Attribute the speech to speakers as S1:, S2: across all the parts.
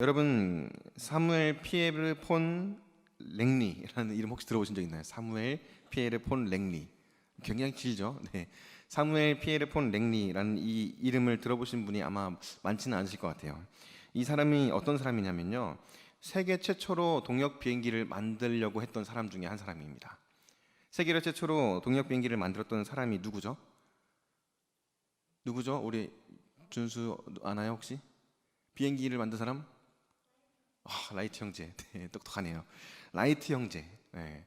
S1: 여러분 사무엘 피에르 폰 랭리라는 이름 혹시 들어보신 적 있나요? 사무엘 피에르 폰 랭리 굉장히 길죠. 네. 사무엘 피에르 폰 랭리라는 이 이름을 들어보신 분이 아마 많지는 않으실 것 같아요. 이 사람이 어떤 사람이냐면요. 세계 최초로 동력 비행기를 만들려고 했던 사람 중에 한 사람입니다. 세계로 최초로 동력 비행기를 만들었던 사람이 누구죠? 누구죠? 우리 준수 아나요 혹시? 비행기를 만든 사람? 아, 라이트 형제. 네, 똑똑하네요. 라이트 형제. 네.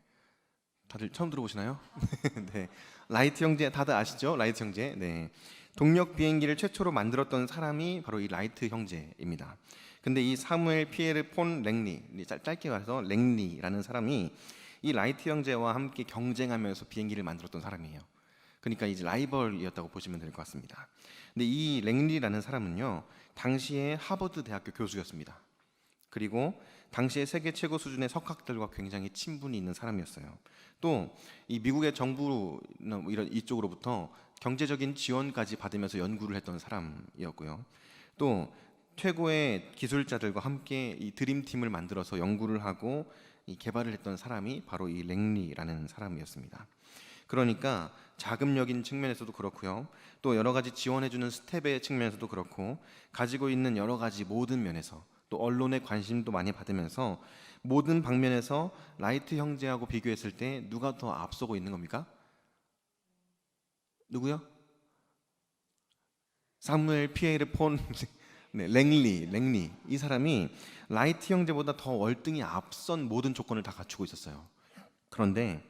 S1: 다들 처음 들어보시나요? 네. 라이트 형제 다들 아시죠? 라이트 형제. 네. 동력 비행기를 최초로 만들었던 사람이 바로 이 라이트 형제입니다. 근데 이 사무엘 피에르 폰 랭리, 짧, 짧게 말해서 랭리라는 사람이 이 라이트 형제와 함께 경쟁하면서 비행기를 만들었던 사람이에요. 그러니까 이제 라이벌이었다고 보시면 될 것 같습니다. 근데 이 랭리라는 사람은요, 당시에 하버드 대학교 교수였습니다. 그리고 당시에 세계 최고 수준의 석학들과 굉장히 친분이 있는 사람이었어요. 또 이 미국의 정부 뭐 이런 이쪽으로부터 경제적인 지원까지 받으면서 연구를 했던 사람이었고요. 또 최고의 기술자들과 함께 이 드림팀을 만들어서 연구를 하고 이 개발을 했던 사람이 바로 이 랭리라는 사람이었습니다. 그러니까 자금력인 측면에서도 그렇고요. 또 여러 가지 지원해주는 스텝의 측면에서도 그렇고 가지고 있는 여러 가지 모든 면에서 또 언론의 관심도 많이 받으면서 모든 방면에서 라이트 형제하고 비교했을 때 누가 더 앞서고 있는 겁니까? 누구요? 사무엘 피에르 폰 네, 랭리, 랭리 이 사람이 라이트 형제보다 더 월등히 앞선 모든 조건을 다 갖추고 있었어요. 그런데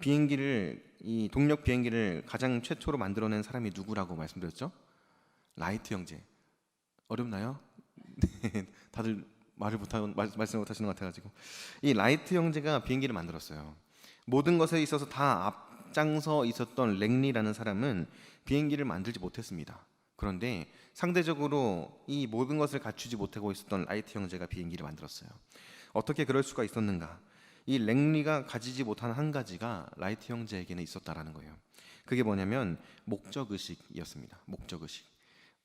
S1: 비행기를 이 동력 비행기를 가장 최초로 만들어낸 사람이 누구라고 말씀드렸죠? 라이트 형제. 어렵나요? 네, 다들 말을 못하고 말, 말씀 못하시는 것 같아가지고 이 라이트 형제가 비행기를 만들었어요. 모든 것에 있어서 다 앞장서 있었던 랭리라는 사람은 비행기를 만들지 못했습니다. 그런데 상대적으로 이 모든 것을 갖추지 못하고 있었던 라이트 형제가 비행기를 만들었어요. 어떻게 그럴 수가 있었는가? 이 랭리가 가지지 못한 한 가지가 라이트 형제에게는 있었다라는 거예요. 그게 뭐냐면 목적 의식이었습니다. 목적 의식.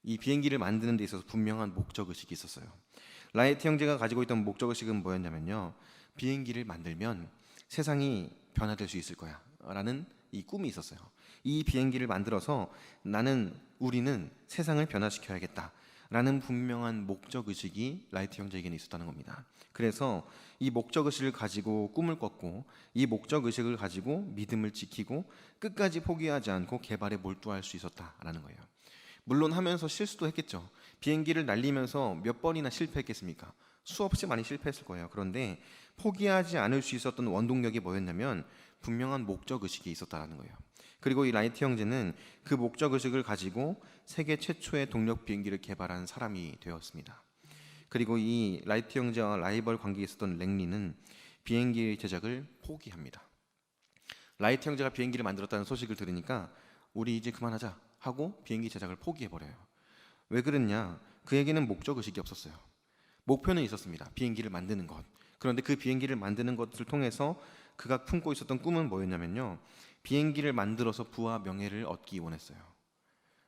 S1: 이 비행기를 만드는 데 있어서 분명한 목적 의식이 있었어요. 라이트 형제가 가지고 있던 목적 의식은 뭐였냐면요. 비행기를 만들면 세상이 변화될 수 있을 거야라는 이 꿈이 있었어요. 이 비행기를 만들어서 나는 우리는 세상을 변화시켜야겠다. 라는 분명한 목적 의식이 라이트 형제에게는 있었다는 겁니다. 그래서 이 목적 의식을 가지고 꿈을 꿨고 이 목적 의식을 가지고 믿음을 지키고 끝까지 포기하지 않고 개발에 몰두할 수 있었다라는 거예요. 물론 하면서 실수도 했겠죠. 비행기를 날리면서 몇 번이나 실패했겠습니까? 수없이 많이 실패했을 거예요. 그런데 포기하지 않을 수 있었던 원동력이 뭐였냐면 분명한 목적 의식이 있었다라는 거예요. 그리고 이 라이트 형제는 그 목적 의식을 가지고 세계 최초의 동력 비행기를 개발한 사람이 되었습니다. 그리고 이 라이트 형제와 라이벌 관계에 있었던 랭리는 비행기 제작을 포기합니다. 라이트 형제가 비행기를 만들었다는 소식을 들으니까 우리 이제 그만하자 하고 비행기 제작을 포기해 버려요. 왜 그랬냐? 그에게는 목적 의식이 없었어요. 목표는 있었습니다. 비행기를 만드는 것. 그런데 그 비행기를 만드는 것을 통해서 그가 품고 있었던 꿈은 뭐였냐면요. 비행기를 만들어서 부와 명예를 얻기 원했어요.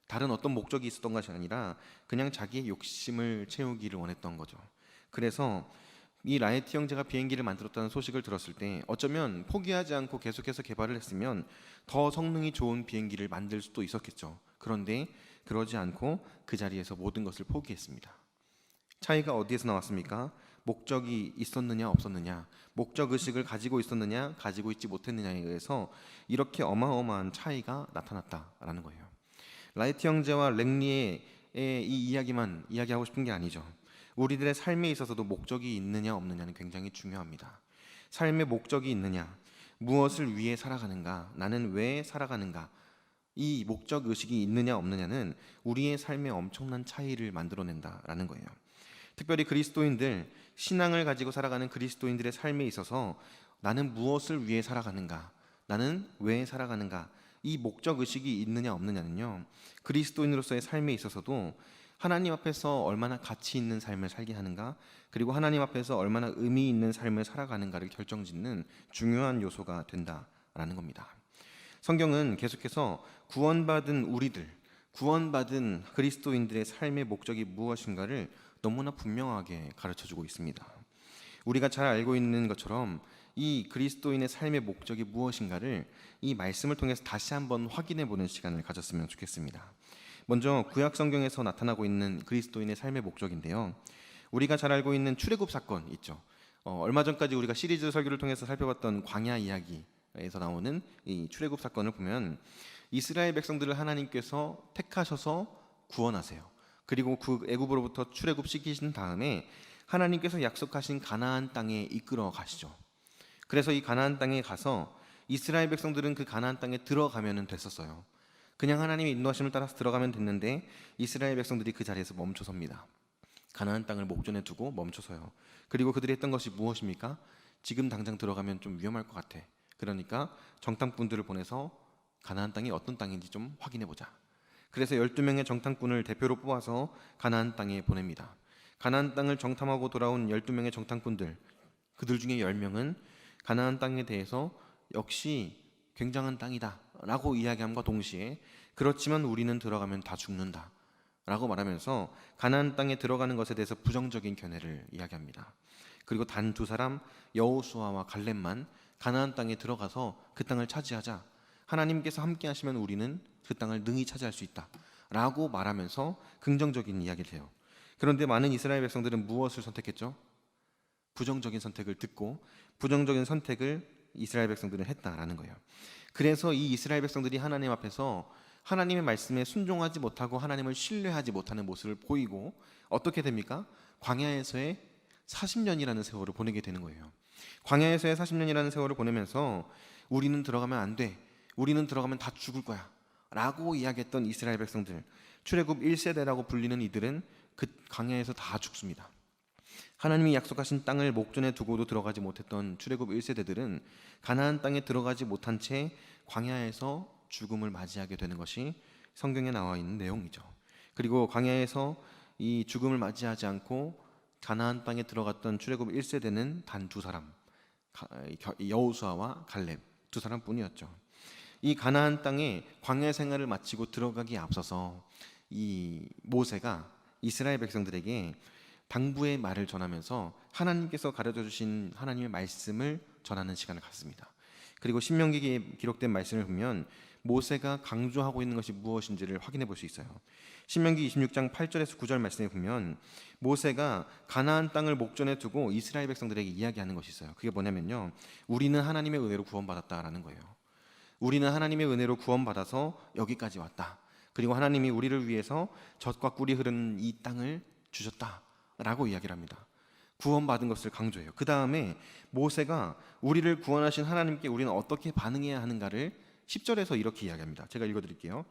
S1: 다른 어떤 목적이 있었던 것이 아니라 그냥 자기의 욕심을 채우기를 원했던 거죠. 그래서 이 라이트 형제가 비행기를 만들었다는 소식을 들었을 때 어쩌면 포기하지 않고 계속해서 개발을 했으면 더 성능이 좋은 비행기를 만들 수도 있었겠죠. 그런데 그러지 않고 그 자리에서 모든 것을 포기했습니다. 차이가 어디에서 나왔습니까? 목적이 있었느냐 없었느냐, 목적 의식을 가지고 있었느냐 가지고 있지 못했느냐에 의해서 이렇게 어마어마한 차이가 나타났다라는 거예요. 라이트 형제와 랭리의 이 이야기만 이야기하고 싶은 게 아니죠. 우리들의 삶에 있어서도 목적이 있느냐 없느냐는 굉장히 중요합니다. 삶의 목적이 있느냐, 무엇을 위해 살아가는가, 나는 왜 살아가는가, 이 목적 의식이 있느냐 없느냐는 우리의 삶에 엄청난 차이를 만들어낸다라는 거예요. 특별히 그리스도인들 신앙을 가지고 살아가는 그리스도인들의 삶에 있어서 나는 무엇을 위해 살아가는가? 나는 왜 살아가는가? 이 목적 의식이 있느냐 없느냐는요. 그리스도인으로서의 삶에 있어서도 하나님 앞에서 얼마나 가치 있는 삶을 살게 하는가, 그리고 하나님 앞에서 얼마나 의미 있는 삶을 살아가는가를 결정짓는 중요한 요소가 된다라는 겁니다. 성경은 계속해서 구원받은 우리들, 구원받은 그리스도인들의 삶의 목적이 무엇인가를 너무나 분명하게 가르쳐 주고 있습니다. 우리가 잘 알고 있는 것처럼 이 그리스도인의 삶의 목적이 무엇인가를 이 말씀을 통해서 다시 한번 확인해 보는 시간을 가졌으면 좋겠습니다. 먼저 구약 성경에서 나타나고 있는 그리스도인의 삶의 목적인데요. 우리가 잘 알고 있는 출애굽 사건 있죠. 어, 얼마 전까지 우리가 시리즈 설교를 통해서 살펴봤던 광야 이야기에서 나오는 이 출애굽 사건을 보면 이스라엘 백성들을 하나님께서 택하셔서 구원하세요. 그리고 그 애굽으로부터 출애굽 시키신 다음에 하나님께서 약속하신 가나안 땅에 이끌어 가시죠. 그래서 이 가나안 땅에 가서 이스라엘 백성들은 그 가나안 땅에 들어가면은 됐었어요. 그냥 하나님의 인도하심을 따라서 들어가면 됐는데 이스라엘 백성들이 그 자리에서 멈춰섭니다. 가나안 땅을 목전에 두고 멈춰서요. 그리고 그들이 했던 것이 무엇입니까? 지금 당장 들어가면 좀 위험할 것 같아. 그러니까 정탐꾼들을 보내서 가나안 땅이 어떤 땅인지 좀 확인해 보자. 그래서 12명의 정탐꾼을 대표로 뽑아서 가나안 땅에 보냅니다. 가나안 땅을 정탐하고 돌아온 12명의 정탐꾼들 그들 중에 10명은 가나안 땅에 대해서 역시 굉장한 땅이다라고 이야기함과 동시에 그렇지만 우리는 들어가면 다 죽는다. 라고 말하면서 가나안 땅에 들어가는 것에 대해서 부정적인 견해를 이야기합니다. 그리고 단 두 사람 여호수아와 갈렙만 가나안 땅에 들어가서 그 땅을 차지하자. 하나님께서 함께 하시면 우리는 그 땅을 능히 차지할 수 있다라고 말하면서 긍정적인 이야기를 해요. 그런데 많은 이스라엘 백성들은 무엇을 선택했죠? 부정적인 선택을 듣고 부정적인 선택을 이스라엘 백성들은 했다라는 거예요. 그래서 이 이스라엘 백성들이 하나님 앞에서 하나님의 말씀에 순종하지 못하고 하나님을 신뢰하지 못하는 모습을 보이고 어떻게 됩니까? 광야에서의 40년이라는 세월을 보내게 되는 거예요. 광야에서의 40년이라는 세월을 보내면서 우리는 들어가면 안 돼. 우리는 들어가면 다 죽을 거야. 라고 이야기했던 이스라엘 백성들. 출애굽 1세대라고 불리는 이들은 그 광야에서 다 죽습니다. 하나님이 약속하신 땅을 목전에 두고도 들어가지 못했던 출애굽 1세대들은 가나안 땅에 들어가지 못한 채 광야에서 죽음을 맞이하게 되는 것이 성경에 나와 있는 내용이죠. 그리고 광야에서 이 죽음을 맞이하지 않고 가나안 땅에 들어갔던 출애굽 1세대는 단 두 사람, 여호수아와 갈렙 두 사람뿐이었죠. 이 가나안 땅에 광야 생활을 마치고 들어가기에 앞서서 이 모세가 이스라엘 백성들에게 당부의 말을 전하면서 하나님께서 가르쳐 주신 하나님의 말씀을 전하는 시간을 갖습니다. 그리고 신명기에 기록된 말씀을 보면 모세가 강조하고 있는 것이 무엇인지를 확인해 볼 수 있어요. 신명기 26장 8절에서 9절 말씀에 보면 모세가 가나안 땅을 목전에 두고 이스라엘 백성들에게 이야기하는 것이 있어요. 그게 뭐냐면요. 우리는 하나님의 은혜로 구원받았다라는 거예요. 우리는 하나님의 은혜로 구원받아서 여기까지 왔다. 그리고 하나님이 우리를 위해서 젖과 꿀이 흐르는 이 땅을 주셨다 라고 이야기를 합니다. 구원받은 것을 강조해요. 그 다음에 모세가 우리를 구원하신 하나님께 우리는 어떻게 반응해야 하는가를 10절에서 이렇게 이야기합니다. 제가 읽어드릴게요.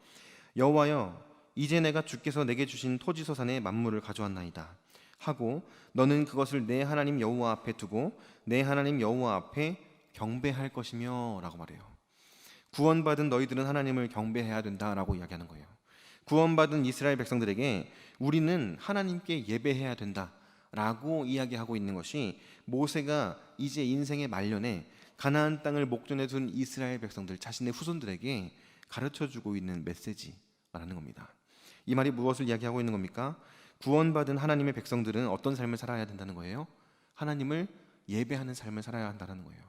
S1: 여호와여 이제 내가 주께서 내게 주신 토지 소산의 만물을 가져왔나이다 하고 너는 그것을 내 하나님 여호와 앞에 두고 내 하나님 여호와 앞에 경배할 것이며라고 말해요. 구원받은 너희들은 하나님을 경배해야 된다라고 이야기하는 거예요. 구원받은 이스라엘 백성들에게 우리는 하나님께 예배해야 된다라고 이야기하고 있는 것이 모세가 이제 인생의 말년에 가나안 땅을 목전에 둔 이스라엘 백성들 자신의 후손들에게 가르쳐 주고 있는 메시지라는 겁니다. 이 말이 무엇을 이야기하고 있는 겁니까? 구원받은 하나님의 백성들은 어떤 삶을 살아야 된다는 거예요? 하나님을 예배하는 삶을 살아야 한다는 거예요.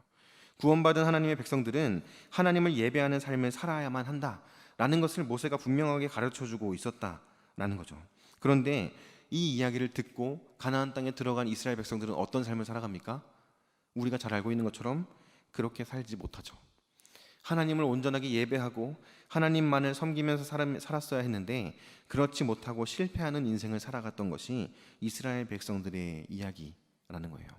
S1: 구원받은 하나님의 백성들은 하나님을 예배하는 삶을 살아야만 한다 라는 것을 모세가 분명하게 가르쳐 주고 있었다라는 거죠. 그런데 이 이야기를 듣고 가나안 땅에 들어간 이스라엘 백성들은 어떤 삶을 살아갑니까? 우리가 잘 알고 있는 것처럼 그렇게 살지 못하죠. 하나님을 온전하게 예배하고 하나님만을 섬기면서 살았어야 했는데 그렇지 못하고 실패하는 인생을 살아갔던 것이 이스라엘 백성들의 이야기라는 거예요.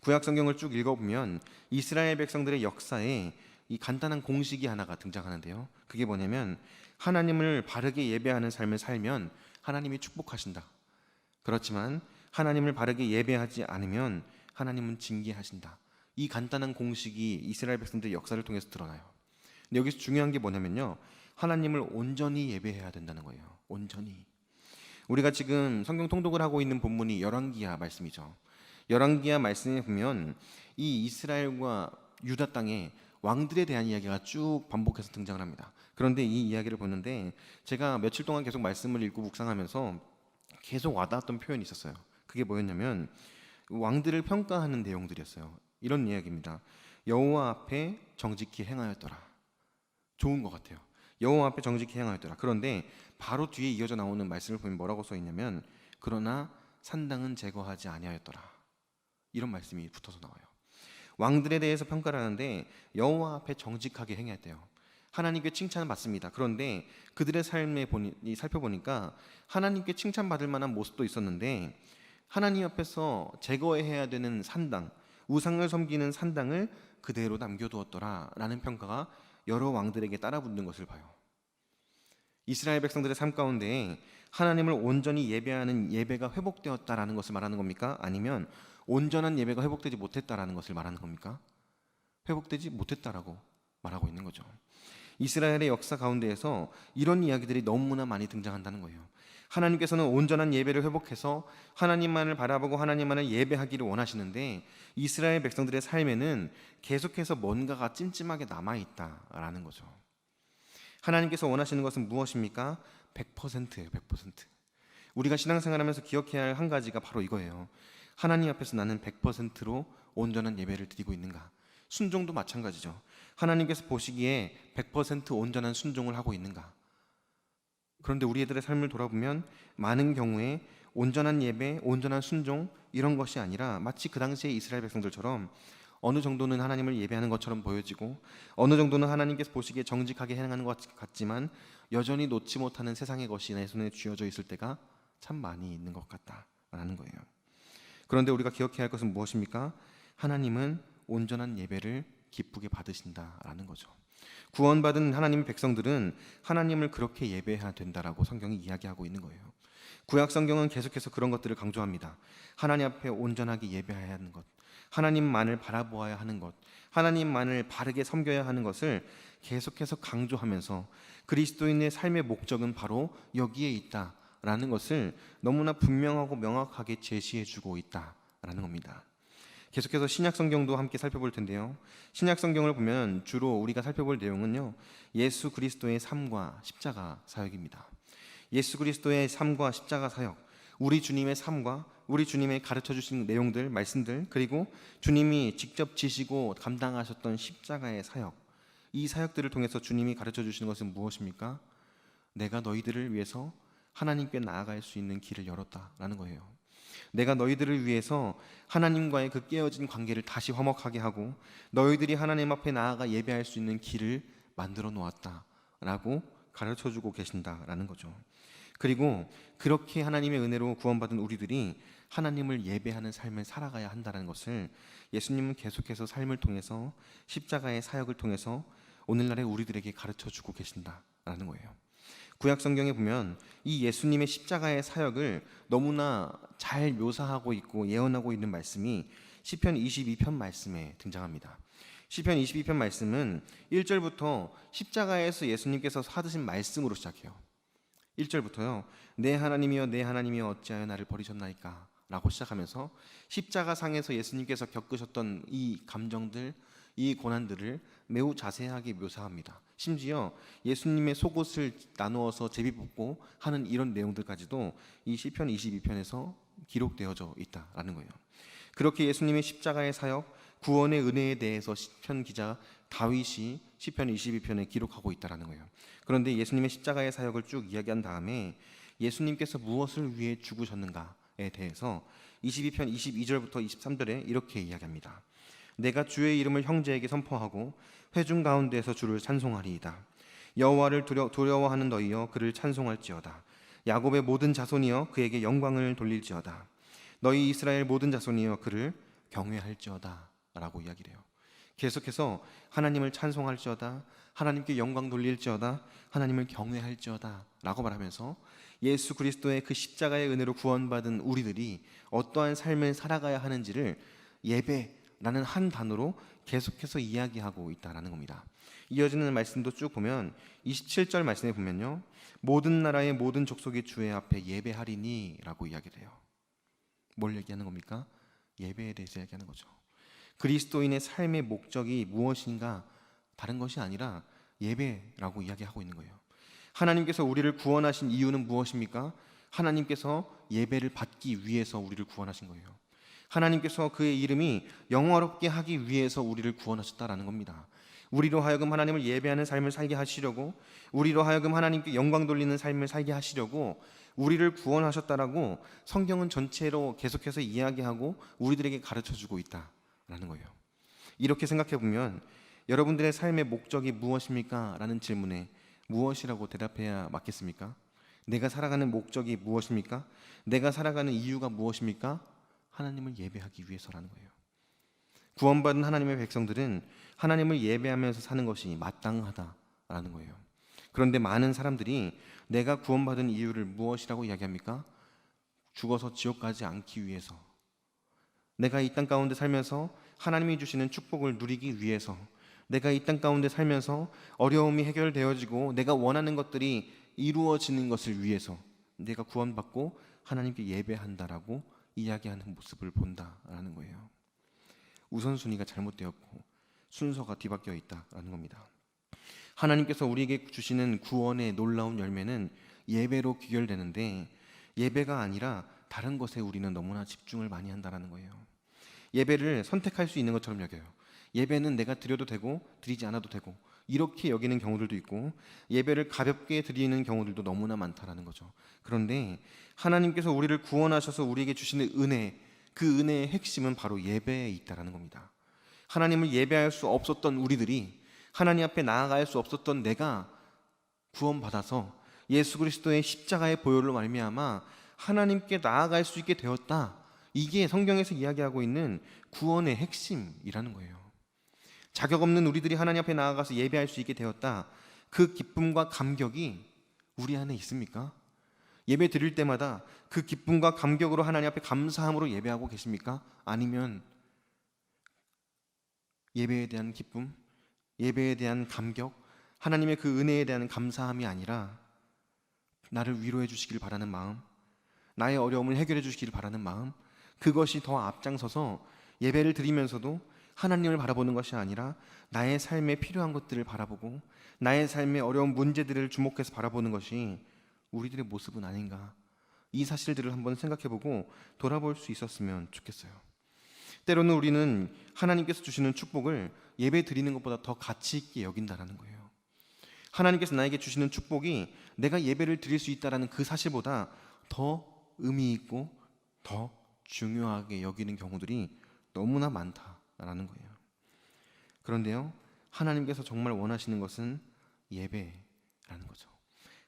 S1: 구약 성경을 쭉 읽어보면 이스라엘 백성들의 역사에 이 간단한 공식이 하나가 등장하는데요. 그게 뭐냐면 하나님을 바르게 예배하는 삶을 살면 하나님이 축복하신다. 그렇지만 하나님을 바르게 예배하지 않으면 하나님은 징계하신다. 이 간단한 공식이 이스라엘 백성들의 역사를 통해서 드러나요. 근데 여기서 중요한 게 뭐냐면요. 하나님을 온전히 예배해야 된다는 거예요. 온전히. 우리가 지금 성경 통독을 하고 있는 본문이 열왕기야 말씀이죠. 열왕기야 말씀에 보면 이 이스라엘과 유다 땅에 왕들에 대한 이야기가 쭉 반복해서 등장을 합니다. 그런데 이 이야기를 보는데 제가 며칠 동안 계속 말씀을 읽고 묵상하면서 계속 와닿았던 표현이 있었어요. 그게 뭐였냐면 왕들을 평가하는 내용들이었어요. 이런 이야기입니다. 여호와 앞에 정직히 행하였더라. 좋은 것 같아요. 여호와 앞에 정직히 행하였더라. 그런데 바로 뒤에 이어져 나오는 말씀을 보면 뭐라고 써 있냐면 그러나 산당은 제거하지 아니하였더라. 이런 말씀이 붙어서 나와요. 왕들에 대해서 평가를 하는데 여호와 앞에 정직하게 행했대요. 하나님께 칭찬을 받습니다. 그런데 그들의 삶에 보니 살펴보니까 하나님께 칭찬받을 만한 모습도 있었는데 하나님 앞에서 제거해야 되는 산당, 우상을 섬기는 산당을 그대로 남겨두었더라라는 평가가 여러 왕들에게 따라붙는 것을 봐요. 이스라엘 백성들의 삶 가운데 하나님을 온전히 예배하는 예배가 회복되었다라는 것을 말하는 겁니까? 아니면 온전한 예배가 회복되지 못했다라는 것을 말하는 겁니까? 회복되지 못했다라고 말하고 있는 거죠. 이스라엘의 역사 가운데에서 이런 이야기들이 너무나 많이 등장한다는 거예요. 하나님께서는 온전한 예배를 회복해서 하나님만을 바라보고 하나님만을 예배하기를 원하시는데 이스라엘 백성들의 삶에는 계속해서 뭔가가 찜찜하게 남아 있다라는 거죠. 하나님께서 원하시는 것은 무엇입니까? 100%예요, 100%. 우리가 신앙생활하면서 기억해야 할 한 가지가 바로 이거예요. 하나님 앞에서 나는 100%로 온전한 예배를 드리고 있는가? 순종도 마찬가지죠. 하나님께서 보시기에 100% 온전한 순종을 하고 있는가? 그런데 우리 애들의 삶을 돌아보면 많은 경우에 온전한 예배, 온전한 순종 이런 것이 아니라 마치 그 당시에 이스라엘 백성들처럼 어느 정도는 하나님을 예배하는 것처럼 보여지고 어느 정도는 하나님께서 보시기에 정직하게 행하는 것 같지만 여전히 놓지 못하는 세상의 것이 내 손에 쥐어져 있을 때가 참 많이 있는 것 같다라는 거예요. 그런데 우리가 기억해야 할 것은 무엇입니까? 하나님은 온전한 예배를 기쁘게 받으신다라는 거죠. 구원받은 하나님 백성들은 하나님을 그렇게 예배해야 된다라고 성경이 이야기하고 있는 거예요. 구약 성경은 계속해서 그런 것들을 강조합니다. 하나님 앞에 온전하게 예배해야 하는 것, 하나님만을 바라보아야 하는 것, 하나님만을 바르게 섬겨야 하는 것을 계속해서 강조하면서 그리스도인의 삶의 목적은 바로 여기에 있다 라는 것을 너무나 분명하고 명확하게 제시해 주고 있다라는 겁니다. 계속해서 신약 성경도 함께 살펴볼 텐데요. 신약 성경을 보면 주로 우리가 살펴볼 내용은요. 예수 그리스도의 삶과 십자가 사역입니다. 예수 그리스도의 삶과 십자가 사역, 우리 주님의 삶과 우리 주님의 가르쳐 주신 내용들, 말씀들, 그리고 주님이 직접 지시고 감당하셨던 십자가의 사역, 이 사역들을 통해서 주님이 가르쳐 주시는 것은 무엇입니까? 내가 너희들을 위해서 하나님께 나아갈 수 있는 길을 열었다라는 거예요. 내가 너희들을 위해서 하나님과의 그 깨어진 관계를 다시 화목하게 하고 너희들이 하나님 앞에 나아가 예배할 수 있는 길을 만들어 놓았다라고 가르쳐 주고 계신다라는 거죠. 그리고 그렇게 하나님의 은혜로 구원받은 우리들이 하나님을 예배하는 삶을 살아가야 한다는 것을 예수님은 계속해서 삶을 통해서 십자가의 사역을 통해서 오늘날의 우리들에게 가르쳐 주고 계신다라는 거예요. 구약 성경에 보면 이 예수님의 십자가의 사역을 너무나 잘 묘사하고 있고 예언하고 있는 말씀이 시편 22편 말씀에 등장합니다. 시편 22편 말씀은 1절부터 십자가에서 예수님께서 하드신 말씀으로 시작해요. 1절부터요. 내 하나님이여 내 하나님이여 어찌하여 나를 버리셨나이까? 라고 시작하면서 십자가 상에서 예수님께서 겪으셨던 이 감정들, 이 고난들을 매우 자세하게 묘사합니다. 심지어 예수님의 속옷을 나누어서 제비 뽑고 하는 이런 내용들까지도 이 시편 22편에서 기록되어져 있다라는 거예요. 그렇게 예수님의 십자가의 사역, 구원의 은혜에 대해서 시편 기자 다윗이 시편 22편에 기록하고 있다라는 거예요. 그런데 예수님의 십자가의 사역을 쭉 이야기한 다음에 예수님께서 무엇을 위해 죽으셨는가에 대해서 22편 22절부터 23절에 이렇게 이야기합니다. 내가 주의 이름을 형제에게 선포하고 회중 가운데서 주를 찬송하리이다. 여호와를 두려, 두려 워하는 너희여 그를 찬송할지어다. 야곱의 모든 자손이여 그에게 영광을 돌릴지어다. 너희 이스라엘 모든 자손이여 그를 경외할지어다라고 이야기를 해요. 계속해서 하나님을 찬송할지어다, 하나님께 영광 돌릴지어다, 하나님을 경외할지어다라고 말하면서 예수 그리스도의 그 십자가의 은혜로 구원받은 우리들이 어떠한 삶을 살아가야 하는지를 예배 라는 한 단어로 계속해서 이야기하고 있다라는 겁니다. 이어지는 말씀도 쭉 보면 27절 말씀에 보면요. 모든 나라의 모든 족속이 주의 앞에 예배하리니라고 이야기를 해요. 뭘 얘기하는 겁니까? 예배에 대해서 얘기하는 거죠. 그리스도인의 삶의 목적이 무엇인가 다른 것이 아니라 예배라고 이야기하고 있는 거예요. 하나님께서 우리를 구원하신 이유는 무엇입니까? 하나님께서 예배를 받기 위해서 우리를 구원하신 거예요. 하나님께서 그의 이름이 영화롭게 하기 위해서 우리를 구원하셨다라는 겁니다. 우리로 하여금 하나님을 예배하는 삶을 살게 하시려고 우리로 하여금 하나님께 영광 돌리는 삶을 살게 하시려고 우리를 구원하셨다라고 성경은 전체로 계속해서 이야기하고 우리들에게 가르쳐 주고 있다라는 거예요. 이렇게 생각해 보면 여러분들의 삶의 목적이 무엇입니까? 라는 질문에 무엇이라고 대답해야 맞겠습니까? 내가 살아가는 목적이 무엇입니까? 내가 살아가는 이유가 무엇입니까? 하나님을 예배하기 위해서라는 거예요. 구원받은 하나님의 백성들은 하나님을 예배하면서 사는 것이 마땅하다라는 거예요. 그런데 많은 사람들이 내가 구원받은 이유를 무엇이라고 이야기합니까? 죽어서 지옥 가지 않기 위해서. 내가 이 땅 가운데 살면서 하나님이 주시는 축복을 누리기 위해서. 내가 이 땅 가운데 살면서 어려움이 해결되어지고 내가 원하는 것들이 이루어지는 것을 위해서 내가 구원받고 하나님께 예배한다라고 이야기하는 모습을 본다라는 거예요. 우선순위가 잘못되었고 순서가 뒤바뀌어 있다라는 겁니다. 하나님께서 우리에게 주시는 구원의 놀라운 열매는 예배로 귀결되는데 예배가 아니라 다른 것에 우리는 너무나 집중을 많이 한다라는 거예요. 예배를 선택할 수 있는 것처럼 여겨요. 예배는 내가 드려도 되고 드리지 않아도 되고 이렇게 여기는 경우들도 있고 예배를 가볍게 드리는 경우들도 너무나 많다라는 거죠. 그런데 하나님께서 우리를 구원하셔서 우리에게 주시는 은혜 그 은혜의 핵심은 바로 예배에 있다라는 겁니다. 하나님을 예배할 수 없었던 우리들이 하나님 앞에 나아갈 수 없었던 내가 구원받아서 예수 그리스도의 십자가의 보혈로 말미암아 하나님께 나아갈 수 있게 되었다. 이게 성경에서 이야기하고 있는 구원의 핵심이라는 거예요. 자격 없는 우리들이 하나님 앞에 나아가서 예배할 수 있게 되었다. 그 기쁨과 감격이 우리 안에 있습니까? 예배 드릴 때마다 그 기쁨과 감격으로 하나님 앞에 감사함으로 예배하고 계십니까? 아니면 예배에 대한 기쁨, 예배에 대한 감격, 하나님의 그 은혜에 대한 감사함이 아니라 나를 위로해 주시길 바라는 마음, 나의 어려움을 해결해 주시길 바라는 마음, 그것이 더 앞장서서 예배를 드리면서도 하나님을 바라보는 것이 아니라 나의 삶에 필요한 것들을 바라보고 나의 삶의 어려운 문제들을 주목해서 바라보는 것이 우리들의 모습은 아닌가. 이 사실들을 한번 생각해보고 돌아볼 수 있었으면 좋겠어요. 때로는 우리는 하나님께서 주시는 축복을 예배 드리는 것보다 더 가치 있게 여긴다라는 거예요. 하나님께서 나에게 주시는 축복이 내가 예배를 드릴 수 있다라는 그 사실보다 더 의미 있고 더 중요하게 여기는 경우들이 너무나 많다 라는 거예요. 그런데요, 하나님께서 정말 원하시는 것은 예배라는 거죠.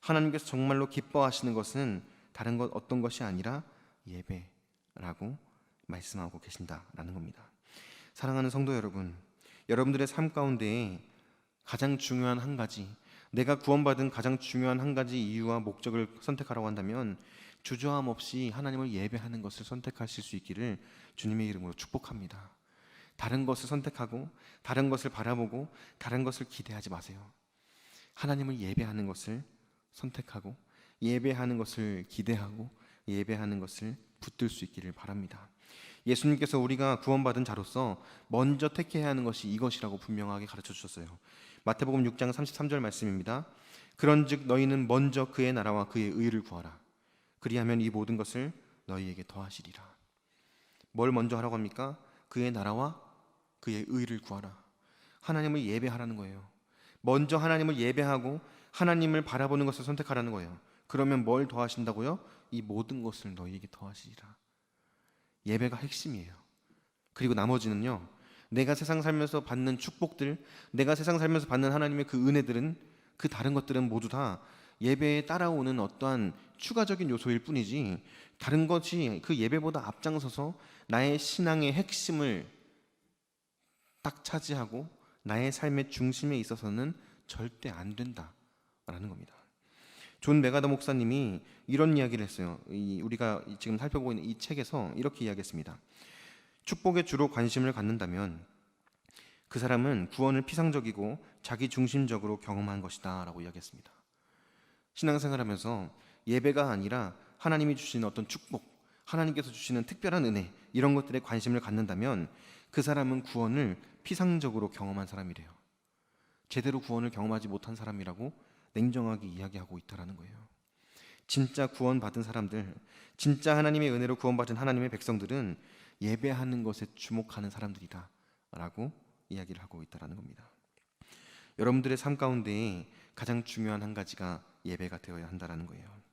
S1: 하나님께서 정말로 기뻐하시는 것은 다른 것 어떤 것이 아니라 예배라고 말씀하고 계신다라는 겁니다. 사랑하는 성도 여러분, 여러분들의 삶 가운데 가장 중요한 한 가지, 내가 구원받은 가장 중요한 한 가지 이유와 목적을 선택하라고 한다면 주저함 없이 하나님을 예배하는 것을 선택하실 수 있기를 주님의 이름으로 축복합니다. 다른 것을 선택하고 다른 것을 바라보고 다른 것을 기대하지 마세요. 하나님을 예배하는 것을 선택하고 예배하는 것을 기대하고 예배하는 것을 붙들 수 있기를 바랍니다. 예수님께서 우리가 구원받은 자로서 먼저 택해야 하는 것이 이것이라고 분명하게 가르쳐 주셨어요. 마태복음 6장 33절 말씀입니다. 그런즉 너희는 먼저 그의 나라와 그의 의를 구하라. 그리하면 이 모든 것을 너희에게 더하시리라. 뭘 먼저 하라고 합니까? 그의 나라와 그의 의를 구하라. 하나님을 예배하라는 거예요. 먼저 하나님을 예배하고 하나님을 바라보는 것을 선택하라는 거예요. 그러면 뭘 더하신다고요? 이 모든 것을 너희에게 더하시리라. 예배가 핵심이에요. 그리고 나머지는요. 내가 세상 살면서 받는 축복들, 내가 세상 살면서 받는 하나님의 그 은혜들은 그 다른 것들은 모두 다 예배에 따라오는 어떠한 추가적인 요소일 뿐이지 다른 것이 그 예배보다 앞장서서 나의 신앙의 핵심을 딱 차지하고 나의 삶의 중심에 있어서는 절대 안 된다라는 겁니다. 존 메가더 목사님이 이런 이야기를 했어요. 이 우리가 지금 살펴보고 있는 이 책에서 이렇게 이야기했습니다. 축복에 주로 관심을 갖는다면 그 사람은 구원을 피상적이고 자기 중심적으로 경험한 것이다라고 이야기했습니다. 신앙생활하면서 예배가 아니라 하나님이 주시는 어떤 축복, 하나님께서 주시는 특별한 은혜 이런 것들에 관심을 갖는다면 그 사람은 구원을 피상적으로 경험한 사람이래요. 제대로 구원을 경험하지 못한 사람이라고 냉정하게 이야기하고 있다라는 거예요. 진짜 구원받은 사람들, 진짜 하나님의 은혜로 구원받은 하나님의 백성들은 예배하는 것에 주목하는 사람들이다라고 이야기를 하고 있다라는 겁니다. 여러분들의 삶 가운데 가장 중요한 한 가지가 예배가 되어야 한다라는 거예요.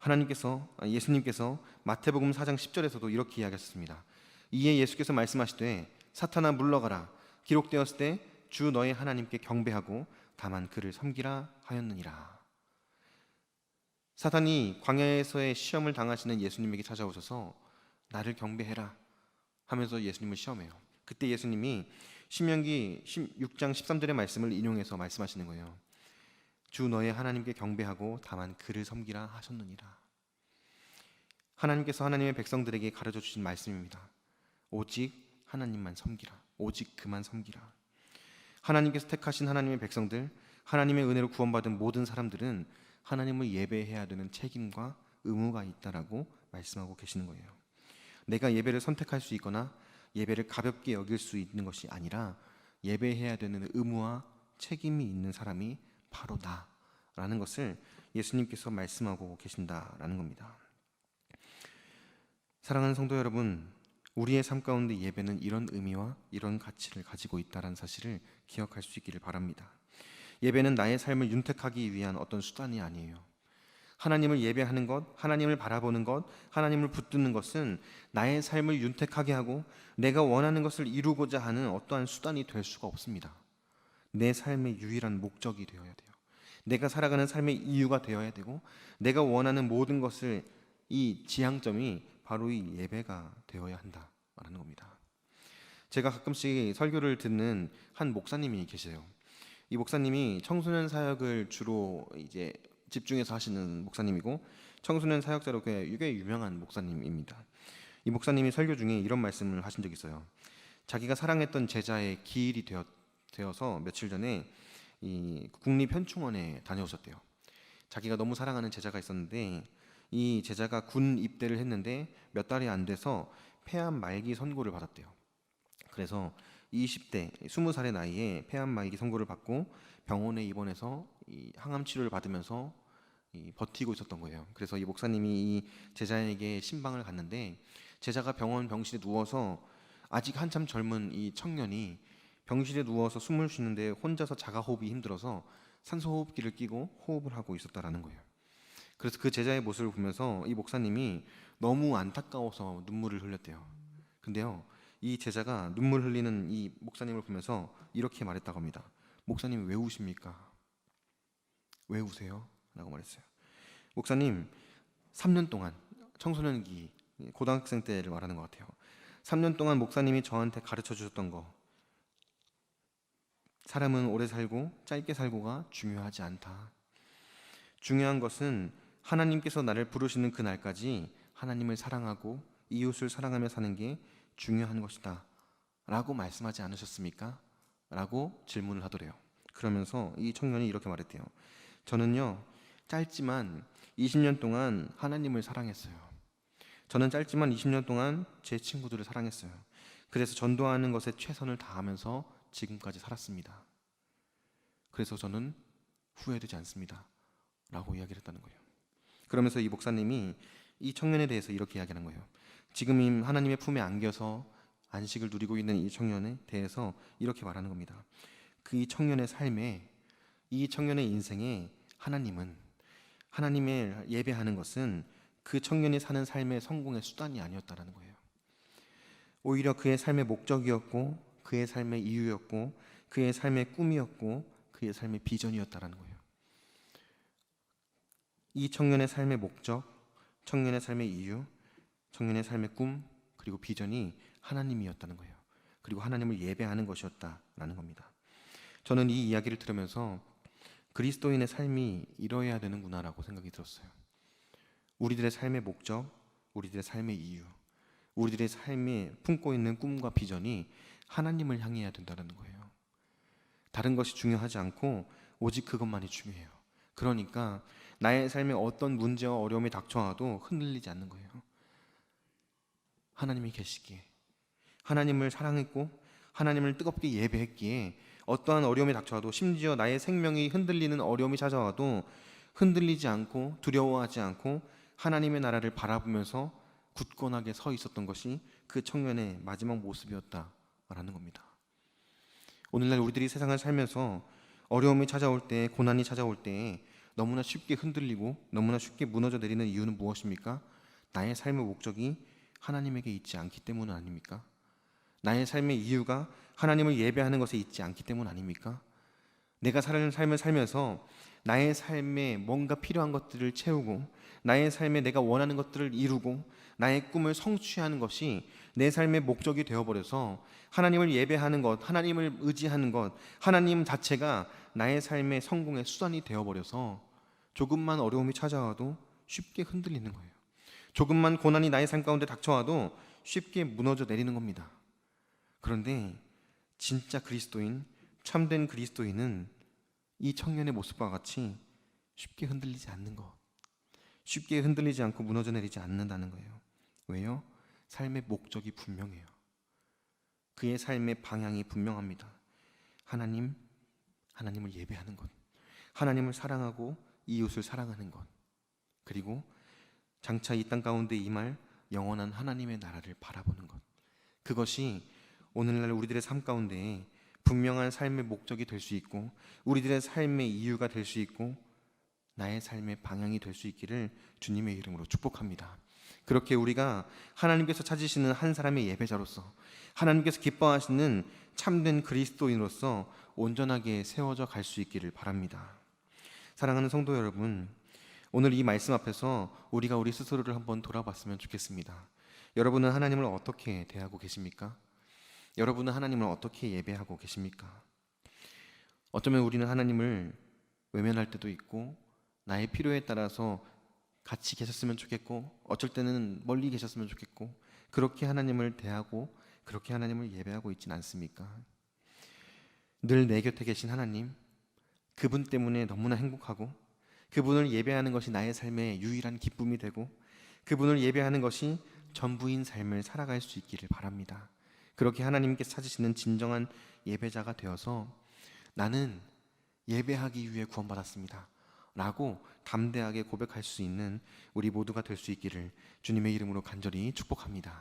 S1: 하나님께서 아, 예수님께서 마태복음 4장 10절에서도 이렇게 이야기하셨습니다. 이에 예수께서 말씀하시되 사탄아 물러가라 기록되었을 때 주 너의 하나님께 경배하고 다만 그를 섬기라 하였느니라. 사탄이 광야에서의 시험을 당하시는 예수님에게 찾아오셔서 나를 경배해라 하면서 예수님을 시험해요. 그때 예수님이 신명기 6장 13절의 말씀을 인용해서 말씀하시는 거예요. 주 너의 하나님께 경배하고 다만 그를 섬기라 하셨느니라. 하나님께서 하나님의 백성들에게 가르쳐 주신 말씀입니다. 오직 하나님만 섬기라. 오직 그만 섬기라. 하나님께서 택하신 하나님의 백성들, 하나님의 은혜로 구원받은 모든 사람들은 하나님을 예배해야 되는 책임과 의무가 있다라고 말씀하고 계시는 거예요. 내가 예배를 선택할 수 있거나 예배를 가볍게 여길 수 있는 것이 아니라 예배해야 되는 의무와 책임이 있는 사람이 바로 나라는 것을 예수님께서 말씀하고 계신다라는 겁니다. 사랑하는 성도 여러분, 우리의 삶 가운데 예배는 이런 의미와 이런 가치를 가지고 있다는 사실을 기억할 수 있기를 바랍니다. 예배는 나의 삶을 윤택하기 위한 어떤 수단이 아니에요. 하나님을 예배하는 것, 하나님을 바라보는 것, 하나님을 붙드는 것은 나의 삶을 윤택하게 하고 내가 원하는 것을 이루고자 하는 어떠한 수단이 될 수가 없습니다. 내 삶의 유일한 목적이 되어야 돼요. 내가 살아가는 삶의 이유가 되어야 되고 내가 원하는 모든 것을 이 지향점이 바로 이 예배가 되어야 한다라는 겁니다. 제가 가끔씩 설교를 듣는 한 목사님이 계세요. 이 목사님이 청소년 사역을 주로 이제 집중해서 하시는 목사님이고 청소년 사역자로 꽤, 꽤 유명한 목사님입니다. 이 목사님이 설교 중에 이런 말씀을 하신 적이 있어요. 자기가 사랑했던 제자의 기일이 되었, 되어서 며칠 전에 이 국립현충원에 다녀오셨대요. 자기가 너무 사랑하는 제자가 있었는데 이 제자가 군 입대를 했는데 몇 달이 안 돼서 폐암 말기 선고를 받았대요. 그래서 20대 20살의 나이에 폐암 말기 선고를 받고 병원에 입원해서 이 항암 치료를 받으면서 이 버티고 있었던 거예요. 그래서 이 목사님이 이 제자에게 신방을 갔는데 제자가 병원 병실에 누워서 아직 한참 젊은 이 청년이 병실에 누워서 숨을 쉬는데 혼자서 자가 호흡이 힘들어서 산소 호흡기를 끼고 호흡을 하고 있었다라는 거예요. 그래서 그 제자의 모습을 보면서 이 목사님이 너무 안타까워서 눈물을 흘렸대요. 근데요, 이 제자가 눈물 흘리는 이 목사님을 보면서 이렇게 말했다고 합니다. 목사님 왜 우십니까? 왜 우세요? 라고 말했어요. 목사님 3년 동안 청소년기 고등학생 때를 말하는 것 같아요. 3년 동안 목사님이 저한테 가르쳐 주셨던 거 사람은 오래 살고 짧게 살고가 중요하지 않다. 중요한 것은 하나님께서 나를 부르시는 그날까지 하나님을 사랑하고 이웃을 사랑하며 사는 게 중요한 것이다. 라고 말씀하지 않으셨습니까? 라고 질문을 하더래요. 그러면서 이 청년이 이렇게 말했대요. 저는요, 짧지만 20년 동안 하나님을 사랑했어요. 저는 짧지만 20년 동안 제 친구들을 사랑했어요. 그래서 전도하는 것에 최선을 다하면서 지금까지 살았습니다. 그래서 저는 후회되지 않습니다. 라고 이야기를 했다는 거예요. 그러면서 이 목사님이 이 청년에 대해서 이렇게 이야기하는 거예요. 지금 하나님의 품에 안겨서 안식을 누리고 있는 이 청년에 대해서 이렇게 말하는 겁니다. 그 이 청년의 삶에 이 청년의 인생에 하나님은 하나님의 예배하는 것은 그 청년이 사는 삶의 성공의 수단이 아니었다라는 거예요. 오히려 그의 삶의 목적이었고 그의 삶의 이유였고 그의 삶의 꿈이었고 그의 삶의 비전이었다라는 거예요. 이 청년의 삶의 목적, 청년의 삶의 이유, 청년의 삶의 꿈, 그리고 비전이 하나님이었다는 거예요. 그리고 하나님을 예배하는 것이었다라는 겁니다. 저는 이 이야기를 들으면서 그리스도인의 삶이 이러해야 되는구나라고 생각이 들었어요. 우리들의 삶의 목적, 우리들의 삶의 이유, 우리들의 삶에 품고 있는 꿈과 비전이 하나님을 향해야 된다는 거예요. 다른 것이 중요하지 않고 오직 그것만이 중요해요. 그러니까 나의 삶에 어떤 문제와 어려움이 닥쳐와도 흔들리지 않는 거예요. 하나님이 계시기에 하나님을 사랑했고 하나님을 뜨겁게 예배했기에 어떠한 어려움이 닥쳐와도 심지어 나의 생명이 흔들리는 어려움이 찾아와도 흔들리지 않고 두려워하지 않고 하나님의 나라를 바라보면서 굳건하게 서 있었던 것이 그 청년의 마지막 모습이었다 라는 겁니다. 오늘날 우리들이 세상을 살면서 어려움이 찾아올 때, 고난이 찾아올 때 너무나 쉽게 흔들리고 너무나 쉽게 무너져 내리는 이유는 무엇입니까? 나의 삶의 목적이 하나님에게 있지 않기 때문 아닙니까? 나의 삶의 이유가 하나님을 예배하는 것에 있지 않기 때문 아닙니까? 내가 사는 삶을 살면서 나의 삶에 뭔가 필요한 것들을 채우고 나의 삶에 내가 원하는 것들을 이루고 나의 꿈을 성취하는 것이 내 삶의 목적이 되어버려서 하나님을 예배하는 것, 하나님을 의지하는 것, 하나님 자체가 나의 삶의 성공의 수단이 되어버려서 조금만 어려움이 찾아와도 쉽게 흔들리는 거예요. 조금만 고난이 나의 삶 가운데 닥쳐와도 쉽게 무너져 내리는 겁니다. 그런데 진짜 그리스도인, 참된 그리스도인은 이 청년의 모습과 같이 쉽게 흔들리지 않는 것. 쉽게 흔들리지 않고 무너져 내리지 않는다는 거예요. 왜요? 삶의 목적이 분명해요. 그의 삶의 방향이 분명합니다. 하나님, 하나님을 예배하는 것. 하나님을 사랑하고 이웃을 사랑하는 것. 그리고 장차 이 땅 가운데 임할 영원한 하나님의 나라를 바라보는 것. 그것이 오늘날 우리들의 삶 가운데 분명한 삶의 목적이 될 수 있고 우리들의 삶의 이유가 될 수 있고 나의 삶의 방향이 될 수 있기를 주님의 이름으로 축복합니다. 그렇게 우리가 하나님께서 찾으시는 한 사람의 예배자로서 하나님께서 기뻐하시는 참된 그리스도인으로서 온전하게 세워져 갈 수 있기를 바랍니다. 사랑하는 성도 여러분, 오늘 이 말씀 앞에서 우리가 우리 스스로를 한번 돌아봤으면 좋겠습니다. 여러분은 하나님을 어떻게 대하고 계십니까? 여러분은 하나님을 어떻게 예배하고 계십니까? 어쩌면 우리는 하나님을 외면할 때도 있고 나의 필요에 따라서 같이 계셨으면 좋겠고 어쩔 때는 멀리 계셨으면 좋겠고 그렇게 하나님을 대하고 그렇게 하나님을 예배하고 있진 않습니까? 늘 내 곁에 계신 하나님 그분 때문에 너무나 행복하고 그분을 예배하는 것이 나의 삶의 유일한 기쁨이 되고 그분을 예배하는 것이 전부인 삶을 살아갈 수 있기를 바랍니다. 그렇게 하나님께 찾으시는 진정한 예배자가 되어서 나는 예배하기 위해 구원받았습니다. 라고 담대하게 고백할 수 있는 우리 모두가 될 수 있기를 주님의 이름으로 간절히 축복합니다.